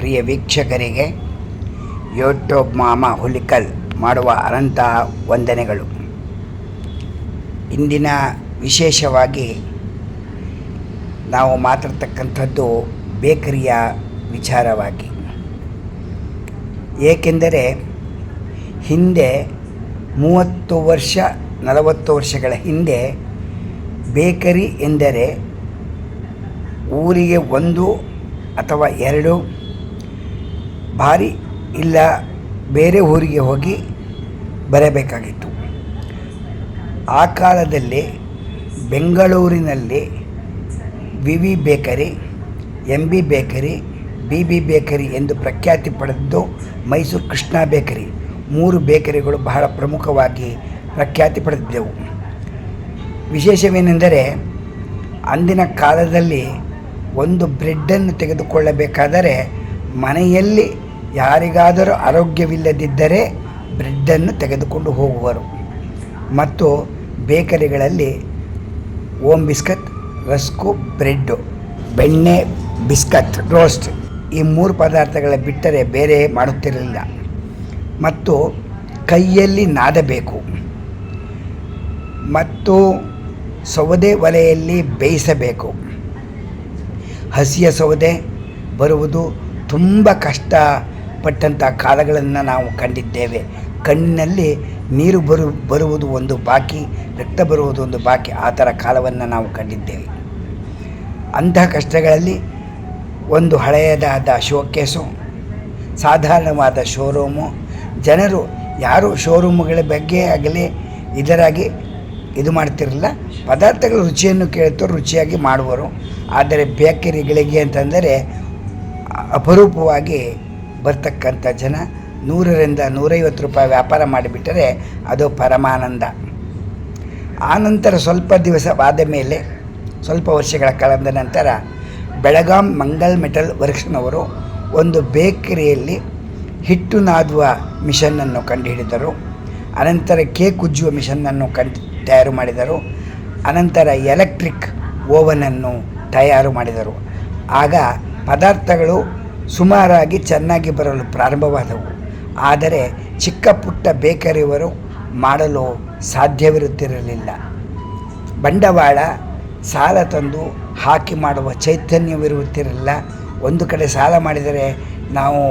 ಪ್ರಿಯ ವೀಕ್ಷಕರಿಗೆ ಯೂಟ್ಯೂಬ್ ಮಾಮ ಹುಲಿಕಲ್ ಮಾಡುವ ಅನಂತ ವಂದನೆಗಳು. ಇಂದಿನ ವಿಶೇಷವಾಗಿ ನಾವು ಮಾತಾಡ್ತಕ್ಕಂಥದ್ದು ಬೇಕರಿಯ ವಿಚಾರವಾಗಿ. ಏಕೆಂದರೆ ಹಿಂದೆ ಮೂವತ್ತು ವರ್ಷ, ನಲವತ್ತು ವರ್ಷಗಳ ಹಿಂದೆ ಬೇಕರಿ ಎಂದರೆ ಊರಿಗೆ ಒಂದು ಅಥವಾ ಎರಡು ಭಾರಿ ಇಲ್ಲ, ಬೇರೆ ಊರಿಗೆ ಹೋಗಿ ಬರಬೇಕಾಗಿತ್ತು. ಆ ಕಾಲದಲ್ಲಿ ಬೆಂಗಳೂರಿನಲ್ಲಿ V V bakery M B bakery B B bakery ಎಂದು ಪ್ರಖ್ಯಾತಿ ಪಡೆದಿದ್ದು ಮೈಸೂರು ಕೃಷ್ಣ ಬೇಕರಿ. ಮೂರು ಬೇಕರಿಗಳು ಬಹಳ ಪ್ರಮುಖವಾಗಿ ಪ್ರಖ್ಯಾತಿ ಪಡೆದಿದ್ದೆವು. ವಿಶೇಷವೇನೆಂದರೆ, ಅಂದಿನ ಕಾಲದಲ್ಲಿ ಒಂದು ಬ್ರೆಡ್ಡನ್ನು ತೆಗೆದುಕೊಳ್ಳಬೇಕಾದರೆ ಮನೆಯಲ್ಲಿ ಯಾರಿಗಾದರೂ ಆರೋಗ್ಯವಿಲ್ಲದಿದ್ದರೆ ಬ್ರೆಡ್ಡನ್ನು ತೆಗೆದುಕೊಂಡು ಹೋಗುವರು. ಮತ್ತು ಬೇಕರಿಗಳಲ್ಲಿ ಓಮ್ ಬಿಸ್ಕತ್, ರಸ್ಕು ಬ್ರೆಡ್ಡು ಬೆಣ್ಣೆ, ಬಿಸ್ಕತ್, ರೋಸ್ಟ್ ಈ ಮೂರು ಪದಾರ್ಥಗಳ ಬಿಟ್ಟರೆ ಬೇರೆ ಮಾಡುತ್ತಿರಲಿಲ್ಲ. ಮತ್ತು ಕೈಯಲ್ಲಿ ನಾದಬೇಕು ಮತ್ತು ಸೌದೆ ಒಲೆಯಲ್ಲಿ ಬೇಯಿಸಬೇಕು. ಹಸಿಯ ಸೌದೆ ಬರುವುದು ತುಂಬ ಕಷ್ಟಪಟ್ಟಂಥ ಕಾಲಗಳನ್ನು ನಾವು ಕಂಡಿದ್ದೇವೆ. ಕಣ್ಣಿನಲ್ಲಿ ನೀರು ಬರು, ಬರುವುದು ಒಂದು ಬಾಕಿ, ರಕ್ತ ಬರುವುದು ಒಂದು ಬಾಕಿ, ಆ ಥರ ಕಾಲವನ್ನು ನಾವು ಕಂಡಿದ್ದೇವೆ. ಅಂತಹ ಕಷ್ಟಗಳಲ್ಲಿ ಒಂದು ಹಳೆಯದಾದ ಶೋಕೇಸು, ಸಾಧಾರಣವಾದ ಶೋರೂಮು. ಜನರು ಯಾರು ಶೋರೂಮುಗಳ ಬಗ್ಗೆ ಆಗಲಿ ಇದರಾಗಿ ಇದು ಮಾಡ್ತಿರಲಿಲ್ಲ ಪದಾರ್ಥಗಳ ರುಚಿಯನ್ನು ಕೇಳ್ತು ರುಚಿಯಾಗಿ ಮಾಡುವರು. ಆದರೆ ಬೇಕರಿಗಳಿಗೆ ಅಂತಂದರೆ ಅಪರೂಪವಾಗಿ ಬರ್ತಕ್ಕಂಥ ಜನ ನೂರರಿಂದ ನೂರೈವತ್ತು ರೂಪಾಯಿ ವ್ಯಾಪಾರ ಮಾಡಿಬಿಟ್ಟರೆ ಅದು ಪರಮಾನಂದ. ಆನಂತರ ಸ್ವಲ್ಪ ದಿವಸವಾದ ಮೇಲೆ, ಸ್ವಲ್ಪ ವರ್ಷಗಳ ಕಾಲದ ನಂತರ ಬೆಳಗಾಂ ಮಂಗಲ್ ಮೆಟಲ್ ವರ್ಕ್ಸ್ನವರು ಒಂದು ಬೇಕರಿಯಲ್ಲಿ ಹಿಟ್ಟು ನಾದುವ ಮಿಷನ್ನನ್ನು ಕಂಡುಹಿಡಿದರು. ಅನಂತರ ಕೇಕ್ ಉಜ್ಜುವ ಮಿಷನ್ನನ್ನು ಕಂಡು ತಯಾರು ಮಾಡಿದರು. ಅನಂತರ ಎಲೆಕ್ಟ್ರಿಕ್ ಓವನನ್ನು ತಯಾರು ಮಾಡಿದರು. ಆಗ ಪದಾರ್ಥಗಳು ಸುಮಾರಾಗಿ ಚೆನ್ನಾಗಿ ಬರಲು ಪ್ರಾರಂಭವಾದವು. ಆದರೆ ಚಿಕ್ಕ ಪುಟ್ಟ ಬೇಕರಿಯವರು ಮಾಡಲು ಸಾಧ್ಯವಿರುತ್ತಿರಲಿಲ್ಲ. ಬಂಡವಾಳ, ಸಾಲ ತಂದು ಹಾಕಿ ಮಾಡುವ ಚೈತನ್ಯವಿರುತ್ತಿರಲಿಲ್ಲ. ಒಂದು ಕಡೆ ಸಾಲ ಮಾಡಿದರೆ ನಾವು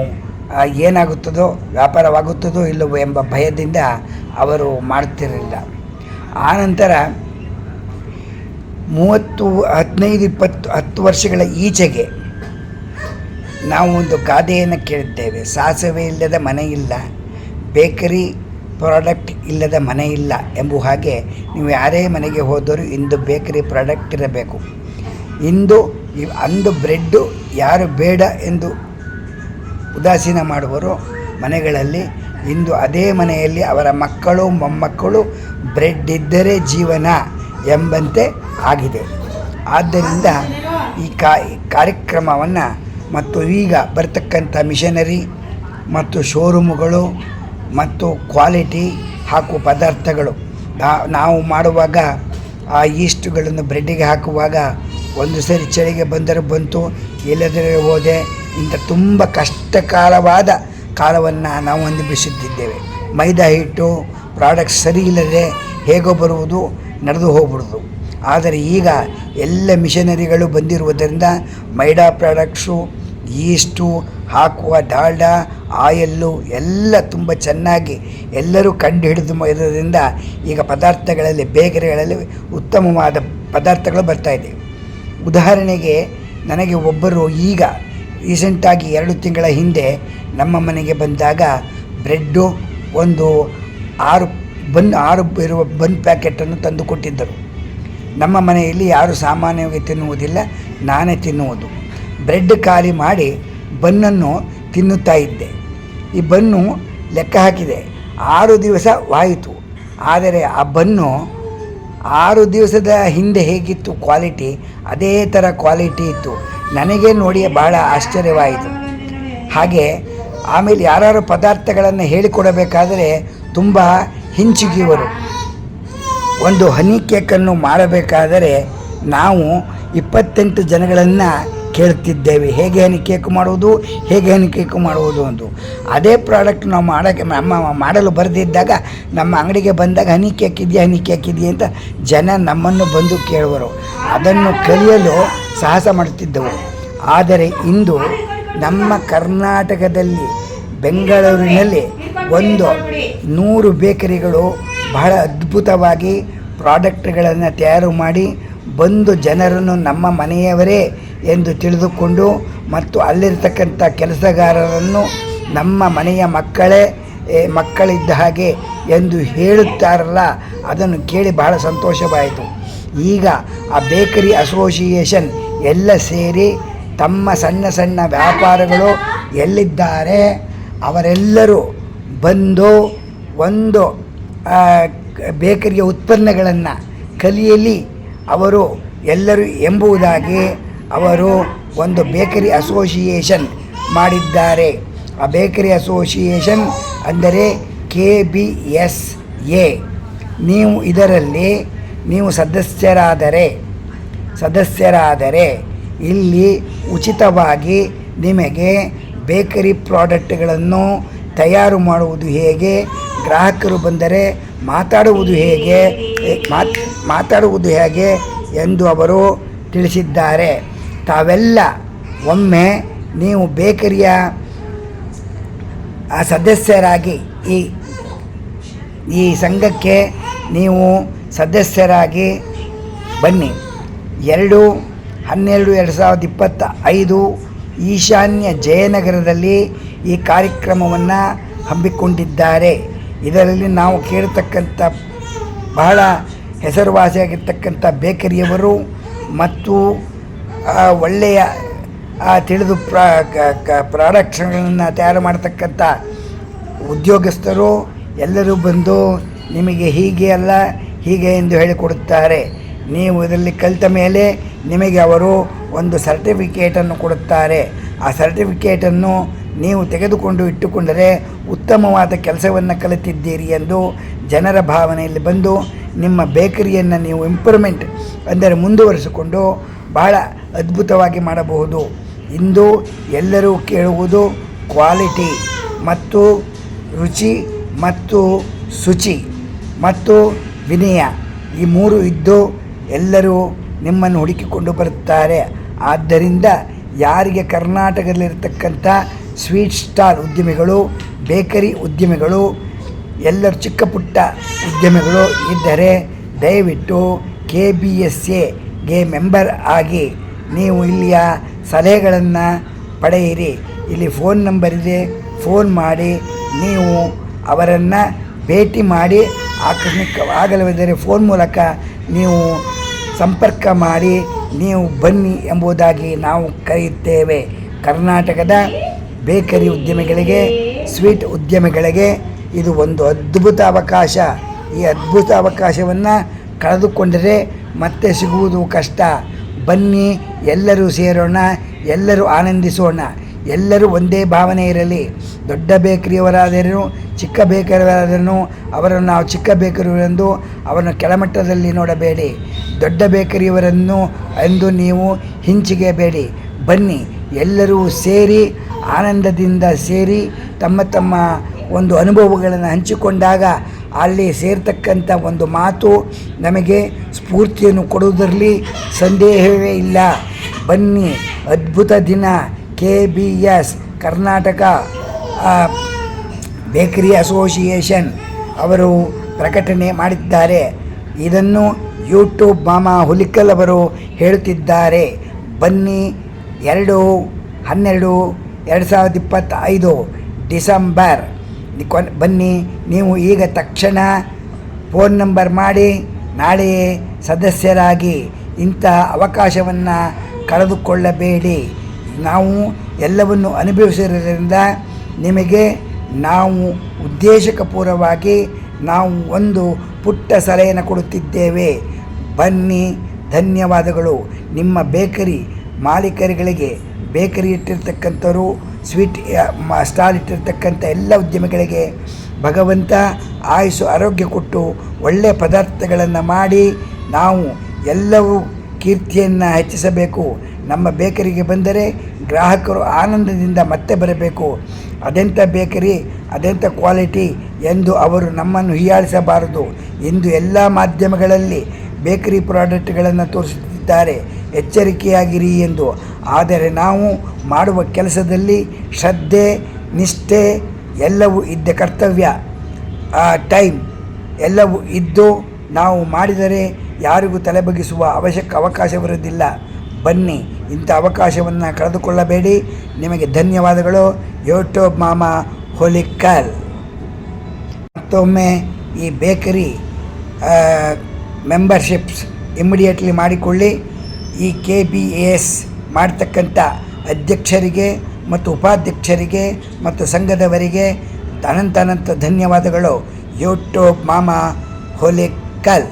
ಏನಾಗುತ್ತದೋ, ವ್ಯಾಪಾರವಾಗುತ್ತದೋ ಇಲ್ಲವೋ ಎಂಬ ಭಯದಿಂದ ಅವರು ಮಾಡುತ್ತಿರಲಿಲ್ಲ. ಆನಂತರ ಮೂವತ್ತು, ಹದಿನೈದು, ಇಪ್ಪತ್ತು, ಹತ್ತು ವರ್ಷಗಳ ಈಚೆಗೆ ನಾವು ಒಂದು ಗಾದೆಯನ್ನು ಕೇಳಿದ್ದೇವೆ ಸಾಸಿವೆ ಇಲ್ಲದ ಮನೆ ಇಲ್ಲ, ಬೇಕರಿ ಪ್ರಾಡಕ್ಟ್ ಇಲ್ಲದ ಮನೆ ಇಲ್ಲ ಎಂಬ ಹಾಗೆ ನೀವು ಯಾರೇ ಮನೆಗೆ ಹೋದರೂ ಇಂದು ಬೇಕರಿ ಪ್ರಾಡಕ್ಟ್ ಇರಬೇಕು. ಇಂದು ಅಂದು ಬ್ರೆಡ್ಡು ಯಾರು ಬೇಡ ಎಂದು ಉದಾಸೀನ ಮಾಡುವರು ಮನೆಗಳಲ್ಲಿ, ಇಂದು ಅದೇ ಮನೆಯಲ್ಲಿ ಅವರ ಮಕ್ಕಳು, ಮೊಮ್ಮಕ್ಕಳು ಬ್ರೆಡ್ ಇದ್ದರೆ ಜೀವನ ಎಂಬಂತೆ ಆಗಿದೆ. ಆದ್ದರಿಂದ ಈ ಕಾರ್ಯಕ್ರಮವನ್ನು ಮತ್ತು ಈಗ ಬರ್ತಕ್ಕಂಥ ಮಿಷನರಿ ಮತ್ತು ಶೋರೂಮುಗಳು ಮತ್ತು ಕ್ವಾಲಿಟಿ ಹಾಕುವ ಪದಾರ್ಥಗಳು. ನಾವು ಮಾಡುವಾಗ ಆ ಈಸ್ಟ್ಗಳನ್ನು ಬ್ರೆಡ್ಡಿಗೆ ಹಾಕುವಾಗ ಒಂದು ಸರಿ ಚಳಿಗೆ ಬಂದರೆ ಬಂತು, ಎಲ್ಲದರೆ ಹೋದೆ, ಇಂಥ ತುಂಬ ಕಷ್ಟಕರವಾದ ಕಾಲವನ್ನು ನಾವು ಅನುಭವಿಸುತ್ತಿದ್ದೇವೆ. ಮೈದಾ ಹಿಟ್ಟು, ಪ್ರಾಡಕ್ಟ್ಸ್ ಸರಿ ಇಲ್ಲದೆ ಹೇಗೋ ಬರುವುದು, ನಡೆದು ಹೋಗ್ಬಿಡೋದು ಆದರೆ ಈಗ ಎಲ್ಲ ಮಿಷನರಿಗಳು ಬಂದಿರುವುದರಿಂದ ಮೈಡಾ ಪ್ರಾಡಕ್ಟ್ಸು, ಈಸ್ಟು, ಹಾಕುವ ಡಾಲ್ಡ, ಆಯಲ್ಲು ಎಲ್ಲ ತುಂಬ ಚೆನ್ನಾಗಿ ಎಲ್ಲರೂ ಕಂಡು ಹಿಡಿದು ಇರೋದ್ರಿಂದ ಈಗ ಪದಾರ್ಥಗಳಲ್ಲಿ ಬೇಕರಿಗಳಲ್ಲಿ ಉತ್ತಮವಾದ ಪದಾರ್ಥಗಳು ಬರ್ತಾಯಿದೆ ಉದಾಹರಣೆಗೆ ನನಗೆ ಒಬ್ಬರು ಈಗ ರೀಸೆಂಟಾಗಿ ಎರಡು ತಿಂಗಳ ಹಿಂದೆ ನಮ್ಮ ಮನೆಗೆ ಬಂದಾಗ ಬ್ರೆಡ್ಡು ಒಂದು ಆರು ಬನ್, ಆರು ಇರುವ ಬನ್ ಪ್ಯಾಕೆಟನ್ನು ತಂದು ಕೊಟ್ಟಿದ್ದರು. ನಮ್ಮ ಮನೆಯಲ್ಲಿ ಯಾರು ಸಾಮಾನ್ಯವಾಗಿ ತಿನ್ನುವುದಿಲ್ಲ, ನಾನೇ ತಿನ್ನುವುದು. ಬ್ರೆಡ್ ಖಾಲಿ ಮಾಡಿ ಬನ್ನನ್ನು ತಿನ್ನುತ್ತಾ ಇದ್ದೆ. ಈ ಬನ್ನು ಲೆಕ್ಕ ಹಾಕಿದೆ. ಆರು ದಿವಸ ವಾಯಿತು. ಆದರೆ ಆ ಬನ್ನು ಆರು ದಿವಸದ ಹಿಂದೆ ಹೇಗಿತ್ತು ಕ್ವಾಲಿಟಿ, ಅದೇ ಥರ ಕ್ವಾಲಿಟಿ ಇತ್ತು. ನನಗೆ ನೋಡಿ ಬಹಳ ಆಶ್ಚರ್ಯವಾಯಿತು. ಹಾಗೆ ಆಮೇಲೆ ಯಾರು ಪದಾರ್ಥಗಳನ್ನು ಹೇಳಿಕೊಡಬೇಕಾದರೆ ತುಂಬ ಹಿಂಚುಗಿಯವರು ಒಂದು ಹನಿ ಕೇಕನ್ನು ಮಾಡಬೇಕಾದರೆ ನಾವು ಇಪ್ಪತ್ತೆಂಟು ಜನಗಳನ್ನು ಕೇಳ್ತಿದ್ದೇವೆ. ಹೇಗೆ ಹನಿ ಕೇಕು ಮಾಡುವುದು? ಹೇಗೆ ಹನಿ ಕೇಕು ಮಾಡುವುದು ಅಂತ ಅದೇ ಪ್ರಾಡಕ್ಟ್ ನಾವು ಮಾಡೋಕ್ಕೆ ನಮ್ಮ ಮಾಡಲು ಬರೆದಿದ್ದಾಗ ನಮ್ಮ ಅಂಗಡಿಗೆ ಬಂದಾಗ ಹನಿ ಕೇಕ್ ಇದೆಯಾ? ಹನಿ ಕೇಕ್ ಇದೆಯಾ ಅಂತ ಜನ ನಮ್ಮನ್ನು ಬಂದು ಕೇಳುವರು. ಅದನ್ನು ಕಲಿಯಲು ಸಾಹಸ ಮಾಡುತ್ತಿದ್ದೆವು. ಆದರೆ ಇಂದು ನಮ್ಮ ಕರ್ನಾಟಕದಲ್ಲಿ ಬೆಂಗಳೂರಿನಲ್ಲಿ ಒಂದು ನೂರು ಬೇಕರಿಗಳು ಬಹಳ ಅದ್ಭುತವಾಗಿ ಪ್ರಾಡಕ್ಟ್ಗಳನ್ನು ತಯಾರು ಮಾಡಿ ಬಂದು ಜನರನ್ನು ನಮ್ಮ ಮನೆಯವರೇ ಎಂದು ತಿಳಿದುಕೊಂಡು ಮತ್ತು ಅಲ್ಲಿರ್ತಕ್ಕಂಥ ಕೆಲಸಗಾರರನ್ನು ನಮ್ಮ ಮನೆಯ ಮಕ್ಕಳೇ ಮಕ್ಕಳಿದ್ದ ಹಾಗೆ ಎಂದು ಹೇಳುತ್ತಾರಲ್ಲ, ಅದನ್ನು ಕೇಳಿ ಬಹಳ ಸಂತೋಷವಾಯಿತು. ಈಗ ಆ ಬೇಕರಿ ಅಸೋಸಿಯೇಷನ್ ಎಲ್ಲ ಸೇರಿ ತಮ್ಮ ಸಣ್ಣ ಸಣ್ಣ ವ್ಯಾಪಾರಗಳು ಎಲ್ಲಿದ್ದಾರೆ, ಅವರೆಲ್ಲರೂ ಬಂದು ಒಂದು ಬೇಕರಿಯ ಉತ್ಪನ್ನಗಳನ್ನು ಕಲಿಯಲಿ ಅವರು ಎಲ್ಲರೂ ಎಂಬುದಾಗಿ ಅವರು ಒಂದು ಬೇಕರಿ ಅಸೋಸಿಯೇಷನ್ ಮಾಡಿದ್ದಾರೆ. ಆ ಬೇಕರಿ ಅಸೋಸಿಯೇಷನ್ ಅಂದರೆ ಕೆ ಬಿ ಎಸ್ ಎ. ನೀವು ಇದರಲ್ಲಿ ನೀವು ಸದಸ್ಯರಾದರೆ ಸದಸ್ಯರಾದರೆ ಇಲ್ಲಿ ಉಚಿತವಾಗಿ ನಿಮಗೆ ಬೇಕರಿ ಪ್ರಾಡಕ್ಟ್ಗಳನ್ನು ತಯಾರು ಮಾಡುವುದು ಹೇಗೆ? ಗ್ರಾಹಕರು ಬಂದರೆ ಮಾತಾಡುವುದು ಹೇಗೆ? ಮಾತಾಡುವುದು ಹೇಗೆ ಎಂದು ಅವರು ತಿಳಿಸಿದ್ದಾರೆ. ತಾವೆಲ್ಲ ಒಮ್ಮೆ ನೀವು ಬೇಕರಿಯ ಸದಸ್ಯರಾಗಿ ಈ ಈ ಸಂಘಕ್ಕೆ ನೀವು ಸದಸ್ಯರಾಗಿ ಬನ್ನಿ. ಎರಡು ಹನ್ನೆರಡು ಎರಡು ಸಾವಿರದ ಇಪ್ಪತ್ತ ಐದು ಈಶಾನ್ಯ ಜಯನಗರದಲ್ಲಿ ಈ ಕಾರ್ಯಕ್ರಮವನ್ನು ಹಮ್ಮಿಕೊಂಡಿದ್ದಾರೆ. ಇದರಲ್ಲಿ ನಾವು ಕೇಳತಕ್ಕಂಥ ಬಹಳ ಹೆಸರುವಾಸಿಯಾಗಿರ್ತಕ್ಕಂಥ ಬೇಕರಿಯವರು ಮತ್ತು ಒಳ್ಳೆಯ ತಿಳಿದು ಪ್ರಾ ಪ್ರಾಡಕ್ಷನ್ಗಳನ್ನು ತಯಾರು ಮಾಡತಕ್ಕಂಥ ಉದ್ಯೋಗಸ್ಥರು ಎಲ್ಲರೂ ಬಂದು ನಿಮಗೆ ಹೀಗೆ ಅಲ್ಲ, ಹೀಗೆ ಎಂದು ಹೇಳಿಕೊಡುತ್ತಾರೆ. ನೀವು ಇದರಲ್ಲಿ ಕಲಿತ ಮೇಲೆ ನಿಮಗೆ ಅವರು ಒಂದು ಸರ್ಟಿಫಿಕೇಟನ್ನು ಕೊಡುತ್ತಾರೆ. ಆ ಸರ್ಟಿಫಿಕೇಟನ್ನು ನೀವು ತೆಗೆದುಕೊಂಡು ಇಟ್ಟುಕೊಂಡರೆ ಉತ್ತಮವಾದ ಕೆಲಸವನ್ನು ಕಲಿತಿದ್ದೀರಿ ಎಂದು ಜನರ ಭಾವನೆಯಲ್ಲಿ ಬಂದು ನಿಮ್ಮ ಬೇಕರಿಯನ್ನು ನೀವು ಇಂಪ್ರೂವ್ಮೆಂಟ್ ಅಂದರೆ ಮುಂದುವರಿಸಿಕೊಂಡು ಬಹಳ ಅದ್ಭುತವಾಗಿ ಮಾಡಬಹುದು. ಇಂದು ಎಲ್ಲರೂ ಕೇಳುವುದು ಕ್ವಾಲಿಟಿ ಮತ್ತು ರುಚಿ ಮತ್ತು ಶುಚಿ ಮತ್ತು ವಿನಯ ಈ ಮೂರು ಇದ್ದು ಎಲ್ಲರೂ ನಿಮ್ಮನ್ನು ಹುಡುಕಿಕೊಂಡು ಬರುತ್ತಾರೆ. ಆದ್ದರಿಂದ ಯಾರಿಗೆ ಕರ್ನಾಟಕದಲ್ಲಿರ್ತಕ್ಕಂಥ ಸ್ವೀಟ್ ಸ್ಟಾಲ್ ಉದ್ಯಮಿಗಳು, ಬೇಕರಿ ಉದ್ಯಮಿಗಳು, ಎಲ್ಲರ ಚಿಕ್ಕ ಪುಟ್ಟ ಉದ್ಯಮಿಗಳು ಇದ್ದರೆ ದಯವಿಟ್ಟು ಕೆ ಬಿ ಎಸ್ ಎಗೆ ಮೆಂಬರ್ ಆಗಿ ನೀವು ಇಲ್ಲಿಯ ಸಲಹೆಗಳನ್ನು ಪಡೆಯಿರಿ. ಇಲ್ಲಿ ಫೋನ್ ನಂಬರ್ ಇದೆ ಫೋನ್ ಮಾಡಿ, ನೀವು ಅವರನ್ನು ಭೇಟಿ ಮಾಡಿ ಆಕಸ್ಮಿಕವಾಗಲಿದ್ದರೆ ಫೋನ್ ಮೂಲಕ ನೀವು ಸಂಪರ್ಕ ಮಾಡಿ, ನೀವು ಬನ್ನಿ ಎಂಬುದಾಗಿ ನಾವು ಕರೆಯುತ್ತೇವೆ. ಕರ್ನಾಟಕದ ಬೇಕರಿ ಉದ್ಯಮಿಗಳಿಗೆ, ಸ್ವೀಟ್ ಉದ್ಯಮಿಗಳಿಗೆ ಇದು ಒಂದು ಅದ್ಭುತ ಅವಕಾಶ. ಈ ಅದ್ಭುತ ಅವಕಾಶವನ್ನು ಕಳೆದುಕೊಂಡರೆ ಮತ್ತೆ ಸಿಗುವುದು ಕಷ್ಟ. ಬನ್ನಿ, ಎಲ್ಲರೂ ಸೇರೋಣ, ಎಲ್ಲರೂ ಆನಂದಿಸೋಣ, ಎಲ್ಲರೂ ಒಂದೇ ಭಾವನೆ ಇರಲಿ. ದೊಡ್ಡ ಬೇಕರಿಯವರಾದರೂ ಚಿಕ್ಕ ಬೇಕರಿಯವರಾದರೂ ಅವರನ್ನು ನಾವು ಚಿಕ್ಕ ಬೇಕರಿಯವರೆಂದು ಅವರನ್ನು ಕೆಳಮಟ್ಟದಲ್ಲಿ ನೋಡಬೇಡಿ. ದೊಡ್ಡ ಬೇಕರಿಯವರನ್ನು ಎಂದು ನೀವು ಹಿಂಚಿಗೆಬೇಡಿ. ಬನ್ನಿ, ಎಲ್ಲರೂ ಸೇರಿ ಆನಂದದಿಂದ ಸೇರಿ ತಮ್ಮ ತಮ್ಮ ಒಂದು ಅನುಭವಗಳನ್ನು ಹಂಚಿಕೊಂಡಾಗ ಅಲ್ಲಿ ಸೇರ್ತಕ್ಕಂಥ ಒಂದು ಮಾತು ನಮಗೆ ಸ್ಫೂರ್ತಿಯನ್ನು ಕೊಡುವುದರಲ್ಲಿ ಸಂದೇಹವೇ ಇಲ್ಲ. ಬನ್ನಿ, ಅದ್ಭುತ ದಿನ. K B S, Karnataka bakery association ಅವರು ಪ್ರಕಟಣೆ ಮಾಡಿದ್ದಾರೆ. ಇದನ್ನು ಯೂಟ್ಯೂಬ್ ಮಾಮ ಹುಲಿಕಲ್ ಅವರು ಹೇಳುತ್ತಿದ್ದಾರೆ. ಬನ್ನಿ, ಎರಡು, ಹನ್ನೆರಡು ಎರಡು ಸಾವಿರದ ಇಪ್ಪತ್ತೈದು ಡಿಸೆಂಬರ್. ಕೊನ್- ಬನ್ನಿ, ನೀವು ಈಗ ತಕ್ಷಣ ಫೋನ್ ನಂಬರ್ ಮಾಡಿ, ನಾಳೆಯೇ ಸದಸ್ಯರಾಗಿ ಇಂತಹ ಅವಕಾಶವನ್ನು ಕಳೆದುಕೊಳ್ಳಬೇಡಿ. ನಾವು ಎಲ್ಲವನ್ನು ಅನುಭವಿಸಿರೋದ್ರಿಂದ ನಿಮಗೆ ನಾವು ಉದ್ದೇಶಕಪೂರ್ವವಾಗಿ ನಾವು ಒಂದು ಪುಟ್ಟ ಸಲಹೆಯನ್ನು ಕೊಡುತ್ತಿದ್ದೇವೆ. ಬನ್ನಿ, ಧನ್ಯವಾದಗಳು. ನಿಮ್ಮ ಬೇಕರಿ ಮಾಲೀಕರುಗಳಿಗೆ ಬೇಕರಿ ಇಟ್ಟಿರ್ತಕ್ಕಂಥವರು, ಸ್ವೀಟ್ ಸ್ಟಾಲ್ ಇಟ್ಟಿರ್ತಕ್ಕಂಥ ಎಲ್ಲ ಉದ್ಯಮಿಗಳಿಗೆ ಭಗವಂತ ಆಯುಸು ಆರೋಗ್ಯ ಕೊಟ್ಟು ಒಳ್ಳೆಯ ಪದಾರ್ಥಗಳನ್ನು ಮಾಡಿ ನಾವು ಎಲ್ಲವೂ ಕೀರ್ತಿಯನ್ನು ಹೆಚ್ಚಿಸಬೇಕು. ನಮ್ಮ ಬೇಕರಿಗೆ ಬಂದರೆ ಗ್ರಾಹಕರು ಆನಂದದಿಂದ ಮತ್ತೆ ಬರಬೇಕು. ಅದೆಂಥ ಬೇಕರಿ, ಅದೆಂಥ ಕ್ವಾಲಿಟಿ ಎಂದು ಅವರು ನಮ್ಮನ್ನು ಹೀಯಾಳಿಸಬಾರದು ಎಂದು ಎಲ್ಲ ಮಾಧ್ಯಮಗಳಲ್ಲಿ ಬೇಕರಿ ಪ್ರಾಡಕ್ಟ್ಗಳನ್ನು ತೋರಿಸುತ್ತಿದ್ದಾರೆ. ಎಚ್ಚರಿಕೆಯಾಗಿರಿ ಎಂದು. ಆದರೆ ನಾವು ಮಾಡುವ ಕೆಲಸದಲ್ಲಿ ಶ್ರದ್ಧೆ, ನಿಷ್ಠೆ ಎಲ್ಲವೂ ಇದ್ದ ಕರ್ತವ್ಯ. ಆ ಟೈಮ್ ಎಲ್ಲವೂ ಇದ್ದು ನಾವು ಮಾಡಿದರೆ ಯಾರಿಗೂ ತಲೆಬಗ್ಗಿಸುವ ಅವಶ್ಯಕ ಅವಕಾಶವಿರುವುದಿಲ್ಲ ಬನ್ನಿ, ಇಂಥ ಅವಕಾಶವನ್ನು ಕಳೆದುಕೊಳ್ಳಬೇಡಿ. ನಿಮಗೆ ಧನ್ಯವಾದಗಳು. ಯೂಟ್ಯೂಬ್ ಮಾಮ ಹೋಲಿಕಲ್. ಮತ್ತೊಮ್ಮೆ ಈ ಬೇಕರಿ ಮೆಂಬರ್ಶಿಪ್ಸ್ ಇಮ್ಮಿಡಿಯೇಟ್ಲಿ ಮಾಡಿಕೊಳ್ಳಿ. ಈ ಕೆ ಬಿ ಎಸ್ ಮಾಡ್ತಕ್ಕಂಥ ಅಧ್ಯಕ್ಷರಿಗೆ ಮತ್ತು ಉಪಾಧ್ಯಕ್ಷರಿಗೆ ಮತ್ತು ಸಂಘದವರಿಗೆ ಅನಂತ ಅನಂತ ಧನ್ಯವಾದಗಳು. ಯೂಟ್ಯೂಬ್ ಮಾಮ ಹೋಲಿಕಲ್